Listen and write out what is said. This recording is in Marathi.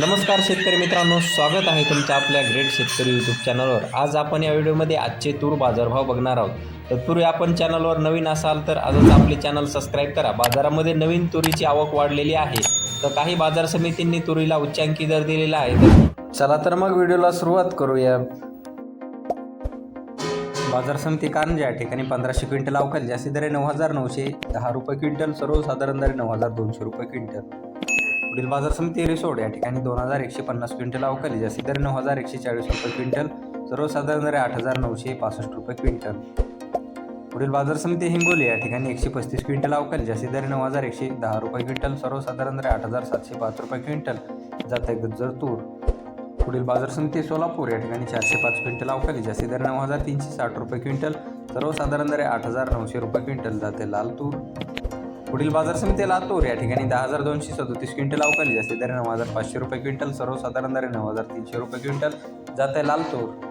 नमस्कार शेतकरी मित्रांनो स्वागत आहे तुमचं आपल्या ग्रेट शेतकरी यूट्यूब चॅनलवर आज आपण या व्हिडिओमध्ये आजचे तूर बाजारभाव बघणार आहोत. तत्पूर्वी आपण चॅनलवर नवीन असाल तर आजच आपले चॅनल सबस्क्राईब करा. बाजारामध्ये नवीन तुरीची आवक वाढलेली आहे. तर काही बाजार समितींनी तुरीला उच्चांकी दर दिलेला आहे. चला तर मग व्हिडिओला सुरुवात करूया. बाजार समिती कारंजा या ठिकाणी पंधराशे क्विंटल अवकाल. जास्ती दर नऊ हजार नऊशे दहा रुपये क्विंटल सर्वसाधारण दर नऊ हजार दोनशे रुपये क्विंटल. पुढील बाजार समिती रिसोड या ठिकाणी दोन हजार एकशे पन्नास क्विंटल अवकाली जास्ती दर नऊ हजार एकशे चाळीस रुपये क्विंटल सर्वसाधारण दर आठ हजार नऊशे पासष्ट रुपये क्विंटल. पुढील बाजार समिती हिंगोली या ठिकाणी एकशे पस्तीस क्विंटल अवकाली जास्ती दर नऊ हजार एकशे दहा रुपये क्विंटल सर्वसाधारण दर आठ हजार सातशे पाच रुपये क्विंटल जाते गज्जर तूर. पुढील बाजार समिती सोलापूर या ठिकाणी चारशे पाच क्विंटल अवकाली जास्ती दर नऊ हजार तीनशे साठ रुपये क्विंटल सर्वसाधारण दर आठ हजार नऊशे रुपये क्विंटल जाते लाल तूर. पुढील बाजार समिती लातूर या ठिकाणी दहा हजार दोनशे सदोतीस क्विंटल अवकाली जास्ती दर नऊ हजार पाचशे रुपये क्विंटल सर्वसाधारण दर नऊ हजार तीनशे रुपये क्विंटल जाते लाल तूर.